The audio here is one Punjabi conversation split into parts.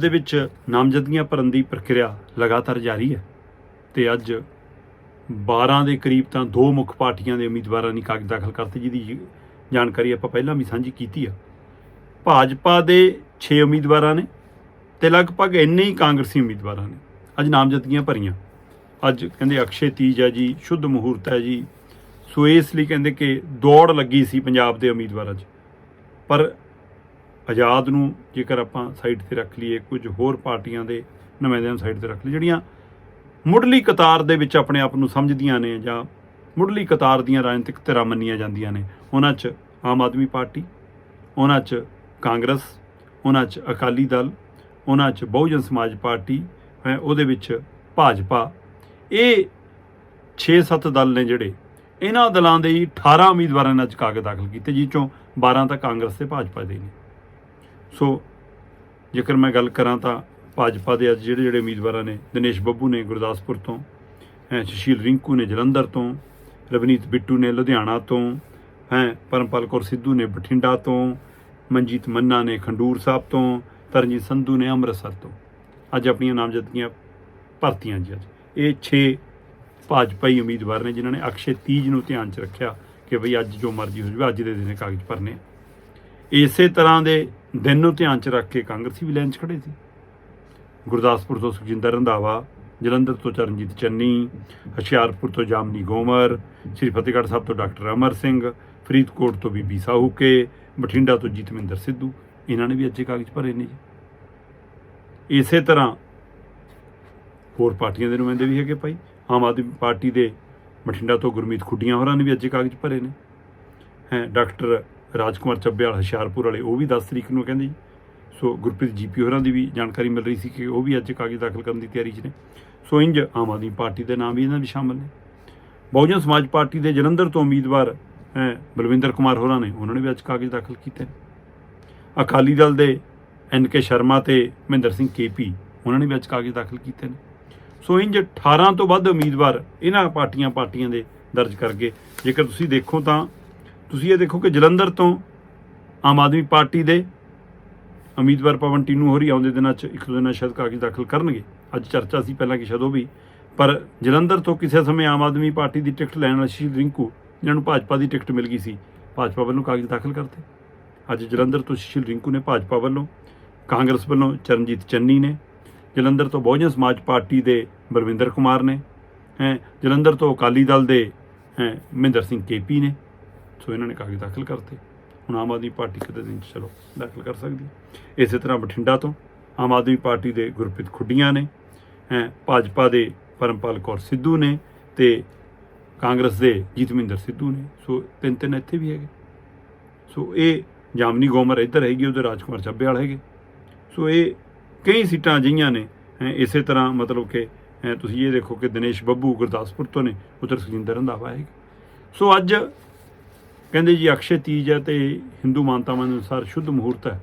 ਦੇ ਵਿੱਚ ਨਾਮਜ਼ਦਗੀਆਂ ਭਰਨ ਦੀ ਪ੍ਰਕਿਰਿਆ ਲਗਾਤਾਰ ਜਾਰੀ ਹੈ ਤੇ ਅੱਜ 12 ਦੇ ਕਰੀਬ ਤਾਂ ਦੋ ਮੁੱਖ ਪਾਰਟੀਆਂ ਦੇ ਉਮੀਦਵਾਰਾਂ ਨੇ ਕਾਗਜ਼ ਦਾਖਲ ਕਰਤੇ, ਜਿਹਦੀ ਜਾਣਕਾਰੀ ਆਪਾਂ ਪਹਿਲਾਂ ਵੀ ਸਾਂਝੀ ਕੀਤੀ ਆ। ਭਾਜਪਾ ਦੇ 6 ਉਮੀਦਵਾਰਾਂ ਨੇ ਤੇ ਲਗਭਗ ਇੰਨੇ ਹੀ ਕਾਂਗਰਸੀ ਉਮੀਦਵਾਰਾਂ ਨੇ। ਅੱਜ ਨਾਮਜ਼ਦਗੀਆਂ ਭਰੀਆਂ। ਅੱਜ ਕਹਿੰਦੇ ਅਕਸ਼ੇ ਤੀਜ ਹੈ ਜੀ, ਸ਼ੁੱਧ ਮਹੂਰਤ ਹੈ ਜੀ। ਸੋ ਇਸ ਲਈ ਕਹਿੰਦੇ ਕਿ ਦੌੜ ਲੱਗੀ ਸੀ ਪੰਜਾਬ ਦੇ ਉਮੀਦਵਾਰਾਂ 'ਚ। ਪਰ ਆਜ਼ਾਦ ਨੂੰ ਜੇਕਰ ਆਪਾਂ ਸਾਈਡ ਤੇ ਰੱਖ ਲਈਏ, ਕੁਝ ਹੋਰ ਪਾਰਟੀਆਂ ਦੇ ਨੁਮਾਇੰਦਿਆਂ ਨੂੰ ਸਾਈਡ ਤੇ ਰੱਖ ਲਈ ਜਿਹੜੀਆਂ ਮੁੱਢਲੀ ਕਤਾਰ ਦੇ ਵਿੱਚ ਆਪਣੇ ਆਪ ਨੂੰ ਸਮਝਦੀਆਂ ਨੇ ਜਾਂ ਮੁੱਢਲੀ ਕਤਾਰ ਦੀਆਂ ਰਾਜਨੀਤਿਕ ਧਿਰਾਂ ਮੰਨੀਆਂ ਜਾਂਦੀਆਂ ਨੇ, ਉਹਨਾਂ 'ਚ ਆਮ ਆਦਮੀ ਪਾਰਟੀ, ਉਹਨਾਂ 'ਚ ਕਾਂਗਰਸ, ਉਹਨਾਂ 'ਚ ਅਕਾਲੀ ਦਲ, ਉਹਨਾਂ 'ਚ ਬਹੁਜਨ ਸਮਾਜ ਪਾਰਟੀ, ਹੈ, ਉਹਦੇ ਵਿੱਚ ਭਾਜਪਾ। ਇਹ 6-7 ਦਲ ਨੇ ਜਿਹੜੇ ਇਹਨਾਂ ਦਲਾਂ ਦੇ ਹੀ 18 ਉਮੀਦਵਾਰਾਂ ਨੇ ਅੱਜ ਕਾਗਜ਼ ਦਾਖਲ ਕੀਤੇ, ਜਿਹ ਚੋਂ 12 ਤਾਂ ਕਾਂਗਰਸ ਤੇ ਭਾਜਪਾ ਦੇ ਨੇ। ਸੋ ਜੇਕਰ ਮੈਂ ਗੱਲ ਕਰਾਂ ਤਾਂ ਭਾਜਪਾ ਦੇ ਅੱਜ ਜਿਹੜੇ ਜਿਹੜੇ ਉਮੀਦਵਾਰਾਂ ਨੇ, ਦਿਨੇਸ਼ ਬੱਬੂ ਨੇ ਗੁਰਦਾਸਪੁਰ ਤੋਂ, ਹੈ, ਸੁਸ਼ੀਲ ਰਿੰਕੂ ਨੇ ਜਲੰਧਰ ਤੋਂ, ਰਵਨੀਤ ਬਿੱਟੂ ਨੇ ਲੁਧਿਆਣਾ ਤੋਂ, ਹੈ, ਪਰਮਪਾਲ ਕੌਰ ਸਿੱਧੂ ਨੇ ਬਠਿੰਡਾ ਤੋਂ, ਮਨਜੀਤ ਮੰਨਾ ਨੇ ਖੰਡੂਰ ਸਾਹਿਬ ਤੋਂ, ਤਰਨਜੀਤ ਸੰਧੂ ਨੇ ਅੰਮ੍ਰਿਤਸਰ ਤੋਂ। ਅੱਜ ਆਪਣੀਆਂ ਨਾਮਜ਼ਦਗੀਆਂ ਭਰਤੀਆਂ ਜੀ ਅੱਜ। ਇਹ 6 ਭਾਜਪਾਈ ਉਮੀਦਵਾਰ ਨੇ ਜਿਨ੍ਹਾਂ ਨੇ ਅਕਸ਼ੇ ਤੀਜ ਨੂੰ ਧਿਆਨ 'ਚ ਰੱਖਿਆ ਕਿ ਭਈ ਅੱਜ ਜੋ ਮਰਜ਼ੀ ਹੋ ਜਾਵੇ, ਅੱਜ ਦੇ ਦਿਨੇ ਕਾਗਜ਼ ਭਰਨੇ ਇਸੇ ਤਰ੍ਹਾਂ ਦੇ ਦਿਨ ਨੂੰ ਧਿਆਨ 'ਚ ਰੱਖ ਕੇ ਕਾਂਗਰਸੀ ਵੀ ਲਾਈਨ 'ਚ ਖੜੇ ਸੀ। ਗੁਰਦਾਸਪੁਰ ਤੋਂ ਸੁਖਜਿੰਦਰ ਰੰਧਾਵਾ, ਜਲੰਧਰ ਤੋਂ ਚਰਨਜੀਤ ਚੰਨੀ, ਹੁਸ਼ਿਆਰਪੁਰ ਤੋਂ ਜਾਮਨੀ ਗੋਮਰ, ਸ੍ਰੀ ਫਤਿਹਗੜ੍ਹ ਸਾਹਿਬ ਤੋਂ ਡਾਕਟਰ ਅਮਰ ਸਿੰਘ, ਫਰੀਦਕੋਟ ਤੋਂ ਬੀਬੀ ਸਾਹੂਕੇ ਬਠਿੰਡਾ ਤੋਂ ਜੀਤਮਿੰਦਰ ਸਿੱਧੂ, ਇਹਨਾਂ ਨੇ ਵੀ ਅੱਜੇ ਕਾਗਜ਼ ਭਰੇ ਨੇ ਜੀ। ਇਸੇ ਤਰ੍ਹਾਂ ਹੋਰ ਪਾਰਟੀਆਂ ਦੇ ਨੁਮਾਇੰਦੇ ਵੀ ਹੈਗੇ ਭਾਈ। ਆਮ ਆਦਮੀ ਪਾਰਟੀ ਦੇ ਬਠਿੰਡਾ ਤੋਂ ਗੁਰਮੀਤ ਖੁੱਡੀਆਂ ਹੋਰਾਂ ਨੇ ਵੀ ਅੱਜੇ ਕਾਗਜ਼ ਭਰੇ ਨੇ। ਹੈ, ਡਾਕਟਰ ਰਾਜਕੁਮਾਰ ਚੱਬੇਵਾਲ ਹੁਸ਼ਿਆਰਪੁਰ ਵਾਲੇ, ਉਹ ਵੀ 10 ਤਰੀਕ ਨੂੰ ਕਹਿੰਦੇ ਜੀ। ਸੋ ਗੁਰਪ੍ਰੀਤ ਜੀਪੀ ਹੋਰਾਂ ਦੀ ਵੀ ਜਾਣਕਾਰੀ ਮਿਲ ਰਹੀ ਸੀ ਕਿ ਉਹ ਵੀ ਅੱਜ ਕਾਗਜ਼ ਦਾਖਲ ਕਰਨ ਦੀ ਤਿਆਰੀ 'ਚ ਨੇ। ਸੋ ਇੰਜ ਆਮ ਆਦਮੀ ਪਾਰਟੀ ਦੇ ਨਾਮ ਵੀ ਇਹਨਾਂ ਵਿੱਚ ਸ਼ਾਮਲ ਨੇ। ਬਹੁਜਨ ਸਮਾਜ ਪਾਰਟੀ ਦੇ ਜਲੰਧਰ ਤੋਂ ਉਮੀਦਵਾਰ ਬਲਵਿੰਦਰ ਕੁਮਾਰ ਹੋਰਾਂ ਨੇ, ਉਹਨਾਂ ਨੇ ਵੀ ਅੱਜ ਕਾਗਜ਼ ਦਾਖਲ ਕੀਤੇ ਨੇ। ਅਕਾਲੀ ਦਲ ਦੇ ਐਨ ਕੇ ਸ਼ਰਮਾ ਤੇ ਮਹਿੰਦਰ ਸਿੰਘ ਕੇਪੀ ਉਹਨਾਂ ਨੇ ਵੀ ਅੱਜ ਕਾਗਜ਼ ਦਾਖਲ ਕੀਤੇ ਨੇ। ਸੋ ਇੰਜ 18 ਤੋਂ ਵੱਧ ਉਮੀਦਵਾਰ ਇਹਨਾਂ ਪਾਰਟੀਆਂ ਪਾਰਟੀਆਂ ਦੇ ਦਰਜ ਕਰ ਗਏ। ਜੇਕਰ ਤੁਸੀਂ ਦੇਖੋ ਤਾਂ ਤੁਸੀਂ ਇਹ ਦੇਖੋ ਕਿ ਜਲੰਧਰ ਤੋਂ ਆਮ ਆਦਮੀ ਪਾਰਟੀ ਦੇ ਉਮੀਦਵਾਰ ਪਵਨ ਟੀਨੂ ਹੋਰੀ ਆਉਂਦੇ ਦਿਨਾਂ 'ਚ, ਇੱਕ ਦੋ ਦਿਨਾਂ ਸ਼ਾਇਦ ਕਾਗਜ਼ ਦਾਖਲ ਕਰਨਗੇ। ਅੱਜ ਚਰਚਾ ਸੀ ਪਹਿਲਾਂ ਕਿ ਸ਼ਾਇਦ ਉਹ ਵੀ। ਪਰ ਜਲੰਧਰ ਤੋਂ ਕਿਸੇ ਸਮੇਂ ਆਮ ਆਦਮੀ ਪਾਰਟੀ ਦੀ ਟਿਕਟ ਲੈਣ ਵਾਲੇ ਸ਼ੀਲ ਰਿੰਕੂ ਜਿਹਨਾਂ ਨੂੰ ਭਾਜਪਾ ਦੀ ਟਿਕਟ ਮਿਲ ਗਈ ਸੀ, ਭਾਜਪਾ ਵੱਲੋਂ ਕਾਗਜ਼ ਦਾਖਲ ਕਰਤੇ। ਅੱਜ ਜਲੰਧਰ ਤੋਂ ਸੁਸ਼ੀਲ ਰਿੰਕੂ ਨੇ ਭਾਜਪਾ ਵੱਲੋਂ, ਕਾਂਗਰਸ ਵੱਲੋਂ ਚਰਨਜੀਤ ਚੰਨੀ ਨੇ, ਜਲੰਧਰ ਤੋਂ ਬਹੁਜਨ ਸਮਾਜ ਪਾਰਟੀ ਦੇ ਬਲਵਿੰਦਰ ਕੁਮਾਰ ਨੇ, ਹੈ, ਜਲੰਧਰ ਤੋਂ ਅਕਾਲੀ ਦਲ ਦੇ ਮਹਿੰਦਰ ਸਿੰਘ ਕੇਪੀ ਨੇ ਸੋ ਇਹਨਾਂ ਨੇ ਕਾਗਜ਼ ਦਾਖਲ ਕਰਤੇ। ਹੁਣ ਆਮ ਆਦਮੀ ਪਾਰਟੀ ਕਿਤੇ ਦਿਨ 'ਚ ਚਲੋ ਦਾਖਲ ਕਰ ਸਕਦੀ। ਹੈ ਇਸੇ ਤਰ੍ਹਾਂ ਬਠਿੰਡਾ ਤੋਂ ਆਮ ਆਦਮੀ ਪਾਰਟੀ ਦੇ ਗੁਰਪ੍ਰੀਤ ਖੁੱਡੀਆਂ ਨੇ, ਹੈ, ਭਾਜਪਾ ਦੇ ਪਰਮਪਾਲ ਕੌਰ ਸਿੱਧੂ ਨੇ ਤੇ ਕਾਂਗਰਸ ਦੇ ਜੀਤਮਿੰਦਰ ਸਿੱਧੂ ਨੇ। ਸੋ ਤਿੰਨ ਤਿੰਨ ਇੱਥੇ ਵੀ ਹੈਗੇ। ਸੋ ਇਹ ਜਾਮਨੀ ਗੋਮਰ ਇੱਧਰ ਹੈਗੀ, ਉਹਦੇ ਰਾਜਕੁਮਾਰ ਚੱਬੇਵਾਲ ਹੈਗੇ। ਸੋ ਇਹ ਕਈ ਸੀਟਾਂ ਅਜਿਹੀਆਂ ਨੇ ਇਸੇ ਤਰ੍ਹਾਂ ਮਤਲਬ ਕਿ ਤੁਸੀਂ ਇਹ ਦੇਖੋ ਕਿ ਦਿਨੇਸ਼ ਬੱਬੂ ਗੁਰਦਾਸਪੁਰ ਤੋਂ ਨੇ, ਉਧਰ ਸੁਖਜਿੰਦਰ ਰੰਧਾਵਾ ਹੈਗੇ। ਸੋ ਅੱਜ ਕਹਿੰਦੇ ਜੀ ਅਕਸ਼ੇ ਤੀਜ ਹੈ ਤੇ ਹਿੰਦੂ ਮਾਨਤਾਵਾਂ ਦੇ ਅਨੁਸਾਰ ਸ਼ੁੱਧ ਮੁਹੂਰਤ ਹੈ।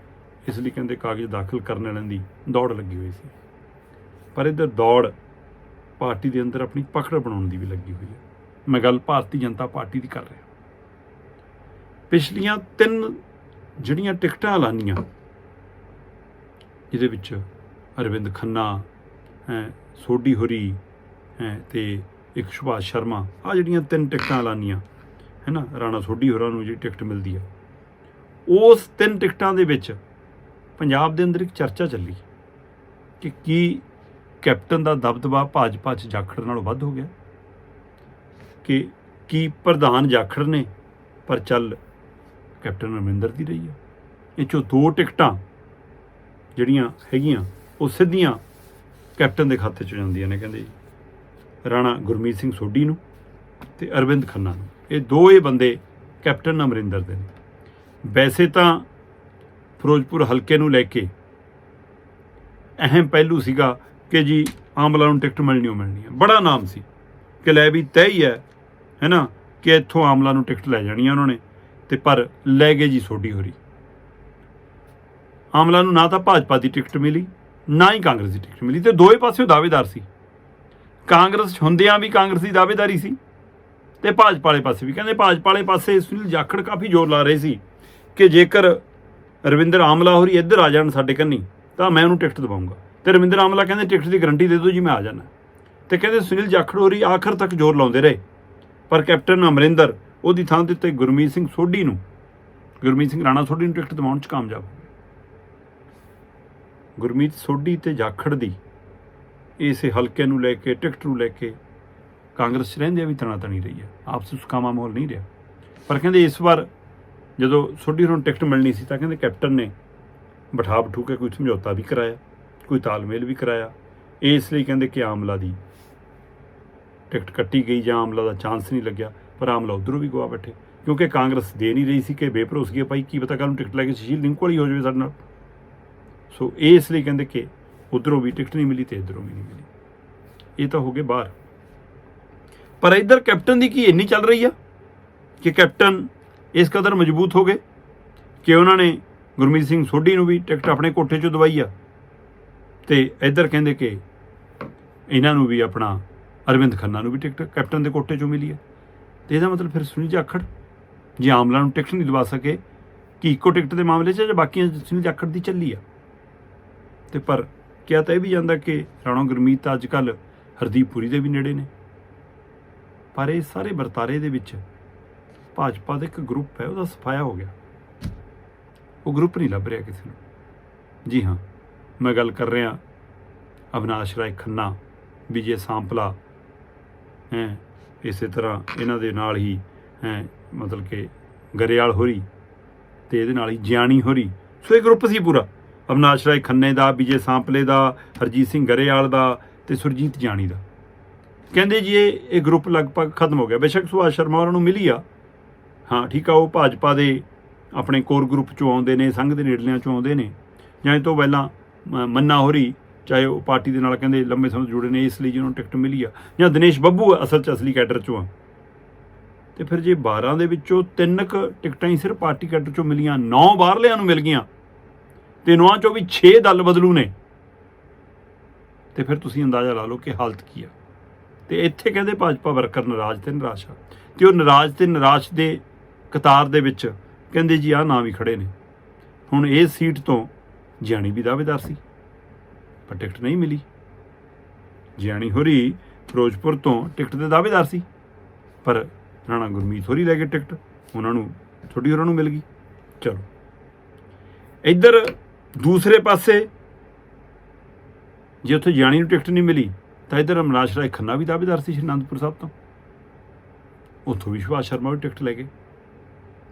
ਇਸ ਲਈ ਕਹਿੰਦੇ ਕਾਗਜ਼ ਦਾਖਲ ਕਰਨ ਵਾਲਿਆਂ ਦੀ ਦੌੜ ਲੱਗੀ ਹੋਈ ਸੀ। ਪਰ ਇੱਧਰ ਦੌੜ ਪਾਰਟੀ ਦੇ ਅੰਦਰ ਆਪਣੀ ਪਕੜ ਬਣਾਉਣ ਦੀ ਵੀ ਲੱਗੀ ਹੋਈ ਹੈ। ਮੈਂ ਗੱਲ ਭਾਰਤੀ ਜਨਤਾ ਪਾਰਟੀ ਦੀ ਕਰ ਰਿਹਾ। ਪਿਛਲੀਆਂ ਤਿੰਨ ਜਿਹੜੀਆਂ ਟਿਕਟਾਂ ਐਲਾਨੀਆਂ, ਜਿਹਦੇ ਵਿੱਚ ਅਰਵਿੰਦ ਖੰਨਾ ਹੈ ਸੋਢੀ ਹੋਰੀ ਹੈ ਤੇ ਇੱਕ ਸੁਭਾਸ਼ ਸ਼ਰਮਾ ਆ ਜਿਹੜੀਆਂ ਤਿੰਨ ਟਿਕਟਾਂ ਐਲਾਨੀਆਂ ਹੈ ਨਾ ਰਾਣਾ ਸੋਢੀ ਹੋਰਾਂ ਨੂੰ ਜਿਹੜੀ ਟਿਕਟ ਮਿਲਦੀ ਆ। ਉਸ ਤਿੰਨ ਟਿਕਟਾਂ ਦੇ ਵਿੱਚ ਪੰਜਾਬ ਦੇ ਅੰਦਰ ਇੱਕ ਚਰਚਾ ਚੱਲੀ ਕਿ ਕੀ ਕੈਪਟਨ ਦਾ ਦਬਦਬਾ ਭਾਜਪਾ 'ਚ ਜਾਖੜ ਨਾਲੋਂ ਵੱਧ ਹੋ ਗਿਆ? ਕਿ ਕੀ ਪ੍ਰਧਾਨ ਜਾਖੜ ਨੇ ਪਰ ਚੱਲ ਕੈਪਟਨ ਅਮਰਿੰਦਰ ਦੀ ਰਹੀ ਆ? ਇਹ ਚੋਂ ਦੋ ਟਿਕਟਾਂ ਜਿਹੜੀਆਂ ਹੈਗੀਆਂ, ਉਹ ਸਿੱਧੀਆਂ ਕੈਪਟਨ ਦੇ ਖਾਤੇ 'ਚ ਜਾਂਦੀਆਂ ਨੇ, ਕਹਿੰਦੇ ਜੀ। ਰਾਣਾ ਗੁਰਮੀਤ ਸਿੰਘ ਸੋਢੀ ਨੂੰ ਤੇ ਅਰਵਿੰਦ ਖੰਨਾ ਨੂੰ। ਇਹ ਦੋ ਬੰਦੇ ਕੈਪਟਨ ਅਮਰਿੰਦਰ ਦੇ ਨੇ। ਵੈਸੇ ਤਾਂ ਫਿਰੋਜ਼ਪੁਰ ਹਲਕੇ ਨੂੰ ਲੈ ਕੇ ਅਹਿਮ ਪਹਿਲੂ ਸੀਗਾ ਕਿ ਜੀ ਆਮਲਾ ਨੂੰ ਟਿਕਟ ਮਿਲਣੀ ਉਹ ਮਿਲਣੀ ਹੈ ਬੜਾ ਨਾਮ ਸੀ ਕਿ ਲੈ ਵੀ ਤੈਅ ਹੀ ਹੈ ਹੈਨਾ ਕਿ ਇੱਥੋਂ ਆਮਲਾ ਨੂੰ ਟਿਕਟ ਲੈ ਜਾਣੀ ਆ ਉਹਨਾਂ ਨੇ ਤੇ ਪਰ ਲੈ ਗਏ ਜੀ ਸੋਢੀ ਹੋਰੀ। ਆਮਲਾ ਨੂੰ ਨਾ ਤਾਂ ਭਾਜਪਾ ਦੀ ਟਿਕਟ ਮਿਲੀ, ਨਾ ਹੀ ਕਾਂਗਰਸ ਦੀ ਟਿਕਟ ਮਿਲੀ ਤੇ ਦੋਵੇਂ ਪਾਸਿਓਂ ਦਾਅਵੇਦਾਰ ਸੀ। ਕਾਂਗਰਸ ਹੁੰਦਿਆਂ ਵੀ ਕਾਂਗਰਸ ਦੀ ਦਾਅਵੇਦਾਰੀ ਸੀ ਤੇ ਭਾਜਪਾ ਵਾਲੇ ਪਾਸੇ ਵੀ। ਕਹਿੰਦੇ ਭਾਜਪਾ ਵਾਲੇ ਪਾਸੇ ਸੁਨੀਲ ਜਾਖੜ ਕਾਫੀ ਜ਼ੋਰ ਲਾ ਰਹੇ ਸੀ ਕਿ ਜੇਕਰ ਰਵਿੰਦਰ ਆਮਲਾ ਹੋਰੀ ਇੱਧਰ ਆ ਜਾਣ ਸਾਡੇ ਕੰਨੀ, ਤਾਂ ਮੈਂ ਉਹਨੂੰ ਟਿਕਟ ਦਵਾਉਂਗਾ। ਤੇ ਰਵਿੰਦਰ ਆਮਲਾ ਕਹਿੰਦੇ, ਟਿਕਟ ਦੀ ਗਰੰਟੀ ਦੇ ਦਿਓ ਜੀ, ਮੈਂ ਆ ਜਾਣਾ। ਤੇ ਕਹਿੰਦੇ ਸੁਨੀਲ ਜਾਖੜ ਹੋਰੀ ਆਖਰ ਤੱਕ ਜ਼ੋਰ ਲਾਉਂਦੇ ਰਹੇ। ਪਰ ਕੈਪਟਨ ਅਮਰਿੰਦਰ ਉਹਦੀ ਥਾਂ ਦੇ ਉੱਤੇ ਗੁਰਮੀਤ ਸਿੰਘ ਸੋਢੀ ਨੂੰ, ਗੁਰਮੀਤ ਸਿੰਘ ਰਾਣਾ ਸੋਢੀ ਨੂੰ ਟਿਕਟ ਦਿਵਾਉਣ 'ਚ ਕਾਮਯਾਬ ਹੋ ਗਏ। ਗੁਰਮੀਤ ਸੋਢੀ ਤੇ ਜਾਖੜ ਦੀ ਇਸ ਹਲਕੇ ਨੂੰ ਲੈ ਕੇ, ਟਿਕਟ ਨੂੰ ਲੈ ਕੇ ਕਾਂਗਰਸ 'ਚ ਰਹਿੰਦੇ ਵੀ ਤਣਾ ਤਣੀ ਰਹੀ ਹੈ। ਆਪਸ ਵਿੱਚ ਸੁਕਾਮਾ ਮਾਹੌਲ ਨਹੀਂ ਰਿਹਾ। ਪਰ ਕਹਿੰਦੇ ਇਸ ਵਾਰ ਜਦੋਂ ਸੋਢੀ ਨੂੰ ਟਿਕਟ ਮਿਲਣੀ ਸੀ ਤਾਂ ਕਹਿੰਦੇ ਕੈਪਟਨ ਨੇ ਬਿਠਾ ਬਿਠੂ ਕੇ ਕੋਈ ਸਮਝੌਤਾ ਵੀ ਕਰਾਇਆ, ਕੋਈ ਤਾਲਮੇਲ ਵੀ ਕਰਾਇਆ। ਇਸ ਲਈ ਕਹਿੰਦੇ ਕਿ ਆਮਲਾ ਦੀ ਟਿਕਟ ਕੱਟੀ ਗਈ ਜਾਂ ਆਮਲਾ ਦਾ ਚਾਂਸ ਨਹੀਂ ਲੱਗਿਆ, ਪਰ ਆਮਲਾ ਉਧਰੋਂ ਵੀ ਗਵਾ ਬੈਠੇ। ਕਿਉਂਕਿ ਕਾਂਗਰਸ ਦੇ ਨਹੀਂ ਰਹੀ ਸੀ ਕਿ ਬੇਭਰੋਸਗੀ ਹੈ ਭਾਈ ਕੀ ਪਤਾ ਕੱਲ ਨੂੰ ਟਿਕਟ ਲੈ ਕੇ ਸੁਸ਼ੀਲ ਲਿੰਕ ਵਾਲੀ ਹੋ ਜਾਵੇ ਸਾਡੇ ਨਾਲ। ਸੋ ਇਸ ਲਈ ਕਹਿੰਦੇ ਕਿ ਉਧਰੋਂ ਵੀ ਟਿਕਟ ਨਹੀਂ ਮਿਲੀ ਤੇ ਇਧਰੋਂ ਵੀ ਨਹੀਂ ਮਿਲੀ। ਇਹ ਤਾਂ ਹੋ ਗਏ ਬਾਹਰ। ਪਰ ਇੱਧਰ ਕੈਪਟਨ ਦੀ ਕੀ ਇੰਨੀ ਚੱਲ ਰਹੀ ਆ? ਕਿ ਕੈਪਟਨ ਇਸ ਕਦਰ ਮਜ਼ਬੂਤ ਹੋ ਗਏ ਕਿ ਉਹਨਾਂ ਨੇ ਗੁਰਮੀਤ ਸਿੰਘ ਸੋਢੀ ਨੂੰ ਵੀ ਟਿਕਟ ਆਪਣੇ ਕੋਠੇ 'ਚੋਂ ਦਵਾਈ ਆ। ਤੇ ਇੱਧਰ ਕਹਿੰਦੇ ਕਿ ਇਹਨਾਂ ਨੂੰ ਵੀ ਆਪਣਾ ਅਰਵਿੰਦ ਖੰਨਾ ਨੂੰ ਵੀ ਟਿਕਟ ਕੈਪਟਨ ਦੇ ਕੋਠੇ 'ਚੋਂ ਮਿਲੀ ਆ। ਤੇ ਇਹਦਾ ਮਤਲਬ ਫਿਰ ਸੁਨੀਲ ਜਾਖੜ ਜੇ ਆਮਲਾ ਨੂੰ ਟਿਕਟ ਨਹੀਂ ਦਵਾ ਸਕੇ, ਕਿ ਇੱਕੋ ਟਿਕਟ ਦੇ ਮਾਮਲੇ 'ਚ ਜਾਂ ਬਾਕੀਆਂ ਸੁਨੀਲ ਜਾਖੜ ਦੀ ਚੱਲੀ ਆ? ਤੇ ਪਰ ਕਿਹਾ ਤਾਂ ਇਹ ਵੀ ਜਾਂਦਾ ਕਿ ਰਾਣਾ ਗੁਰਮੀਤ ਅੱਜ ਕੱਲ ਹਰਦੀਪ ਪੁਰੀ ਦੇ ਵੀ ਨੇੜੇ ਨੇ। ਪਰ ਇਹ ਸਾਰੇ ਵਰਤਾਰੇ ਦੇ ਵਿੱਚ ਭਾਜਪਾ ਦਾ ਇੱਕ ਗਰੁੱਪ ਹੈ, ਉਹਦਾ ਸਫਾਇਆ ਹੋ ਗਿਆ। ਉਹ ਗਰੁੱਪ ਨਹੀਂ ਲੱਭ ਰਿਹਾ ਕਿਸੇ ਨੂੰ। ਜੀ ਹਾਂ, ਮੈਂ ਗੱਲ ਕਰ ਰਿਹਾ ਅਵਨਾਸ਼ ਰਾਏ ਖੰਨਾ, ਵਿਜੇ ਸਾਂਪਲਾ, ਹੈ, ਇਸੇ ਤਰ੍ਹਾਂ ਇਹਨਾਂ ਦੇ ਨਾਲ ਹੀ, ਹੈ, ਮਤਲਬ ਕਿ ਗਰੇਵਾਲ ਹੋਰੀ ਤੇ ਇਹਦੇ ਨਾਲ ਹੀ ਜਿਆਣੀ ਹੋਰੀ। ਸੋ ਇਹ ਗਰੁੱਪ ਸੀ ਪੂਰਾ। ਅਵਨਾਸ਼ ਰਾਏ ਖੰਨੇ ਦਾ, ਵਿਜੇ ਸਾਂਪਲੇ ਦਾ, ਹਰਜੀਤ ਸਿੰਘ ਗਰੇਵਾਲ ਦਾ ਤੇ ਸੁਰਜੀਤ ਜਾਣੀ ਦਾ। ਕਹਿੰਦੇ ਜੀ ਇਹ ਇਹ ਗਰੁੱਪ ਲਗਭਗ ਖਤਮ ਹੋ ਗਿਆ। ਬੇਸ਼ੱਕ ਸੁਭਾਸ਼ ਸ਼ਰਮਾ ਉਹਨਾਂ ਨੂੰ ਮਿਲੀ ਆ। ਹਾਂ ਠੀਕ ਆ ਉਹ ਭਾਜਪਾ ਦੇ ਆਪਣੇ ਕੋਰ ਗਰੁੱਪ ਚੋਂ ਆਉਂਦੇ ਨੇ ਸੰਘ ਦੇ ਨੇੜਲਿਆਂ ਚੋਂ ਆਉਂਦੇ ਨੇ। ਜਾਂ ਇਹ ਤੋਂ ਪਹਿਲਾਂ ਮੰਨਾ ਹੋਰੀ ਚਾਹੇ ਉਹ ਪਾਰਟੀ ਦੇ ਨਾਲ ਕਹਿੰਦੇ ਲੰਬੇ ਸਮੇਂ ਜੁੜੇ ਨੇ ਇਸ ਲਈ ਜਿਹਨਾਂ ਨੂੰ ਟਿਕਟ ਮਿਲੀ ਆ। ਜਾਂ ਦਿਨੇਸ਼ ਬੱਬੂ ਆ, ਅਸਲ 'ਚ ਅਸਲੀ ਕੈਡਰ ਚੋਂ ਆ। ਤੇ ਫਿਰ ਜੇ 12 ਦੇ ਵਿੱਚੋਂ ਤਿੰਨ ਕ ਟਿਕਟਾਂ ਹੀ ਸਿਰਫ ਪਾਰਟੀ ਕੈਡਰ ਚੋਂ ਮਿਲੀਆਂ 9 ਬਾਹਰਲਿਆਂ ਨੂੰ ਮਿਲ ਗਈਆਂ ਤੇ ਨੌਂ ਚੋਂ ਵੀ 6 ਦਲ ਬਦਲੂ ਨੇ। ਤੇ ਫਿਰ ਤੁਸੀਂ ਅੰਦਾਜ਼ਾ ਲਾ ਲਓ ਕਿ ਹਾਲਤ ਕੀ ਆ। ਤੇ ਇੱਥੇ ਕਹਿੰਦੇ ਭਾਜਪਾ ਵਰਕਰ ਨਾਰਾਜ਼ ਤੇ ਨਿਰਾਸ਼ ਆ। ਤੇ ਉਹ ਨਾਰਾਜ਼ ਤੇ ਨਿਰਾਸ਼ ਦੇ ਕਤਾਰ ਦੇ ਵਿੱਚ ਕਹਿੰਦੇ ਜੀ ਆਹ ਨਾਂ ਵੀ ਖੜੇ ਨੇ। ਹੁਣ ਇਹ ਸੀਟ ਤੋਂ ਜਿਆਣੀ ਵੀ ਦਾਅਵੇਦਾਰ ਸੀ, ਪਰ ਟਿਕਟ ਨਹੀਂ ਮਿਲੀ। ਜਿਆਣੀ ਹੋਰੀ ਫਿਰੋਜ਼ਪੁਰ ਤੋਂ ਟਿਕਟ ਦੇ ਦਾਅਵੇਦਾਰ ਸੀ, ਪਰ ਰਾਣਾ ਗੁਰਮੀਤ ਹੋਰੀ ਲੈ ਕੇ ਟਿਕਟ, ਉਹਨਾਂ ਨੂੰ ਥੋੜੀ ਹੋਰਾਂ ਨੂੰ ਮਿਲ ਗਈ। ਚਲੋ। ਇੱਧਰ ਦੂਸਰੇ ਪਾਸੇ ਜੇ ਉੱਥੇ ਜਾਣੀ ਨੂੰ ਟਿਕਟ ਨਹੀਂ ਮਿਲੀ ਤਾਂ ਇੱਧਰ ਅਮਰਾਸ਼ ਰਾਏ ਖੰਨਾ ਵੀ ਦਾਅਵੇਦਾਰ ਸੀ ਅਨੰਦਪੁਰ ਸਾਹਿਬ ਤੋਂ। ਉੱਥੋਂ ਵੀ ਸੁਭਾਸ਼ ਸ਼ਰਮਾ ਵੀ ਟਿਕਟ ਲੈ ਗਏ।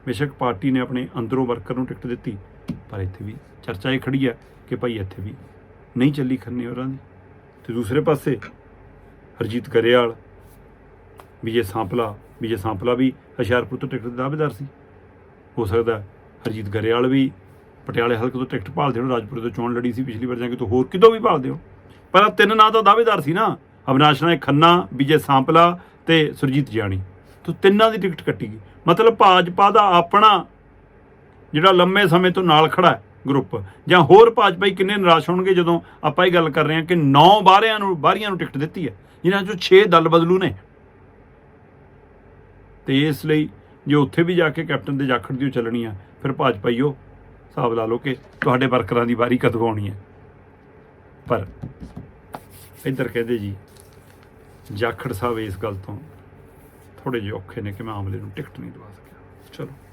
ਬੇਸ਼ੱਕ ਪਾਰਟੀ ਨੇ ਆਪਣੇ ਅੰਦਰੋਂ ਵਰਕਰ ਨੂੰ ਟਿਕਟ ਦਿੱਤੀ, ਪਰ ਇੱਥੇ ਵੀ ਚਰਚਾ ਇਹ ਖੜੀ ਹੈ ਕਿ ਭਾਈ ਇੱਥੇ ਵੀ ਨਹੀਂ ਚੱਲੀ ਖੰਨੇ ਹੋਰਾਂ ਦੀ। ਤੇ ਦੂਸਰੇ ਪਾਸੇ ਹਰਜੀਤ ਗਰੇਵਾਲ, ਵਿਜੇ ਸਾਂਪਲਾ ਵਿਜੇ ਸਾਂਪਲਾ ਵੀ ਹੁਸ਼ਿਆਰਪੁਰ ਤੋਂ ਟਿਕਟ ਦੇ ਦਾਅਵੇਦਾਰ ਸੀ। ਹੋ ਸਕਦਾ ਹਰਜੀਤ ਗਰੇਵਾਲ ਵੀ ਪਟਿਆਲੇ ਹਲਕੇ ਤੋਂ ਟਿਕਟ ਭਾਲਦੇ ਹੋਣ, ਰਾਜਪੁਰ ਤੋਂ ਚੋਣ ਲੜੀ ਸੀ, ਪਿਛਲੀ ਵਾਰ ਜਾਂ ਕਿਤੋਂ ਹੋਰ ਕਿਤੋਂ ਵੀ ਭਾਲਦੇ ਹੋ ਪਰ ਤਿੰਨ ਨਾਂ ਤਾਂ ਦਾਅਵੇਦਾਰ ਸੀ ਨਾ। ਅਵਿਨਾਸ਼ ਰਾਏ, ਖੰਨਾ, ਵਿਜੇ ਸਾਂਪਲਾ ਤੇ ਸੁਰਜੀਤ ਜਾਣੀ ਤੋਂ ਤਿੰਨਾਂ ਦੀ ਟਿਕਟ ਕੱਟੀ ਗਈ। ਮਤਲਬ ਭਾਜਪਾ ਦਾ ਆਪਣਾ ਜਿਹੜਾ ਲੰਮੇ ਸਮੇਂ ਤੋਂ ਨਾਲ ਖੜਾ ਹੈ ਗਰੁੱਪ ਜਾਂ ਹੋਰ ਭਾਜਪਾਈ ਕਿੰਨੇ ਨਿਰਾਸ਼ ਹੋਣਗੇ ਜਦੋਂ ਆਪਾਂ ਇਹ ਗੱਲ ਕਰ ਰਹੇ ਹਾਂ ਕਿ 9 ਬਾਹਰਿਆਂ ਨੂੰ ਬਾਹਰੀਆਂ ਨੂੰ ਟਿਕਟ ਦਿੱਤੀ ਹੈ, ਜਿਨ੍ਹਾਂ ਚੋਂ 6 ਦਲ ਬਦਲੂ ਨੇ। ਤੇ ਇਸ ਲਈ ਜੇ ਉੱਥੇ ਵੀ ਜਾ ਕੇ ਕੈਪਟਨ ਦੇ ਜਾਖੜ ਦੀ ਚੱਲਣੀ ਆ, ਫਿਰ ਭਾਜਪਾਈਓ ਹਿਸਾਬ ਲਾ ਲਓ ਕਿ ਤੁਹਾਡੇ ਵਰਕਰਾਂ ਦੀ ਵਾਰੀ ਕਦੋਂ ਆਉਣੀ ਹੈ। ਪਰ ਇੱਧਰ ਕਹਿੰਦੇ ਜੀ, ਜਾਖੜ ਸਾਹਿਬ ਇਸ ਗੱਲ ਤੋਂ ਥੋੜੇ ਜਿਹੇ ਔਖੇ ਨੇ ਕਿ ਮੈਂ ਆਮਲੇ ਨੂੰ ਟਿਕਟ ਨਹੀਂ ਦਵਾ ਸਕਿਆ। ਚਲੋ।